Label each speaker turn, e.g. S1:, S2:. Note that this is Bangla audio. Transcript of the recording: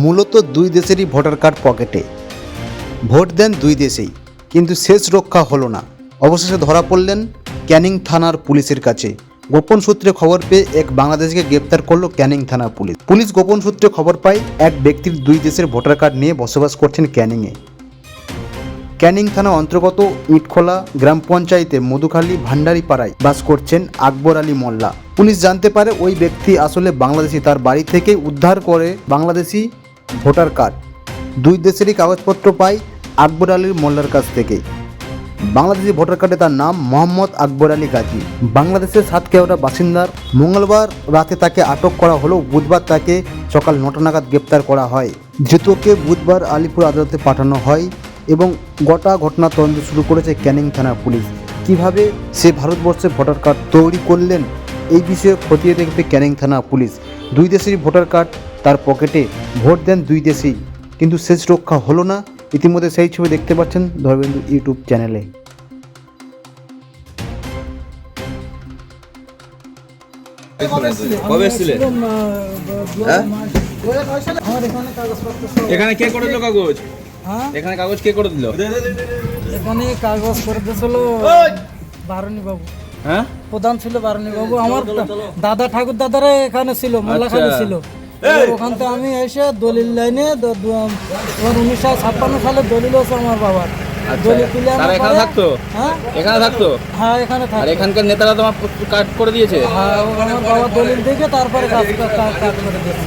S1: মূলত দুই দেশেরই ভোটার কার্ড পকেটে। ভোট দেন দুই দেশেই, কিন্তু শেষ রক্ষা হলো না। অবশেষে ধরা পড়লেন ক্যানিং থানার পুলিশের কাছে। গোপন সূত্রে খবর পেয়ে এক বাংলাদেশিকে গ্রেপ্তার করল ক্যানিং থানার পুলিশ। পুলিশ গোপন সূত্রে খবর পায়, এক ব্যক্তির দুই দেশের ভোটার কার্ড নিয়ে বসবাস করছেন ক্যানিংয়ে। ক্যানিং থানা অন্তর্গত ইটখোলা গ্রাম পঞ্চায়েতে মধুখালী ভান্ডারি পাড়ায় বাস করছেন আকবর আলী মোল্লা। পুলিশ জানতে পারে ওই ব্যক্তি আসলে বাংলাদেশি, তার বাড়ি থেকে উদ্ধার করে বাংলাদেশি ভোটার কার্ড। দুই দেশেরই কাগজপত্র পায় আকবর আলীর মোল্লার কাছ থেকে। বাংলাদেশি ভোটার কার্ডে তার নাম মোহাম্মদ আকবর আলী গাজী। বাংলাদেশের সাতকেওড়া বাসিন্দার মঙ্গলবার রাতে তাকে আটক করা হলেও বুধবার তাকে সকাল নটা নাগাদ গ্রেপ্তার করা হয়। ধৃতকে বুধবার আলিপুর আদালতে পাঠানো হয় এবং গোটা ঘটনা তদন্ত শুরু করেছে ক্যানিং থানা পুলিশ। কীভাবে সে ভারতবর্ষে ভোটার কার্ড তৈরি করলেন, এই বিষয়ে খতিয়ে দেখবে ক্যানিং থানা পুলিশ। দুই দেশেরই ভোটার কার্ড তার পকেটে ভোট দেন দুই দেশেই। কিন্তু শেষ রক্ষা হলো না। ইতিমধ্যে সেই ছবি দেখতে পাচ্ছেন ধর্মেন্দ্র ইউটিউব চ্যানেলে।
S2: হ্যাঁ? এখানে কে করে দিল কাগজ?
S3: হ্যাঁ?
S2: এখানে কাগজ কে করে দিল?
S3: এখানে কাগজ করে দিয়েছিল বারণী বাবু
S2: হ্যাঁ?
S3: প্রধান ছিল বারণী বাবু আমার দাদা ঠাকুর দাদারা এখানে ছিল মোল্লাখালী
S2: আচ্ছা।
S3: ছিল। ওখান থেকে আমি এসে দলিল লাইনে উনিশশো ছাপ্পান্ন সালে দলিল আছে আমার বাবার। দলিল তুলে আনার
S2: তারা এখানে থাকতো?
S3: হ্যাঁ?
S2: এখানে থাকতো?
S3: হ্যাঁ এখানে
S2: আর এখানকার নেতারা তোমার কাট করে দিয়েছে?
S3: হ্যাঁ ওখানে বাবার দলিল দেখে তারপরে কাজ কাজ কাজ করে দিয়েছে।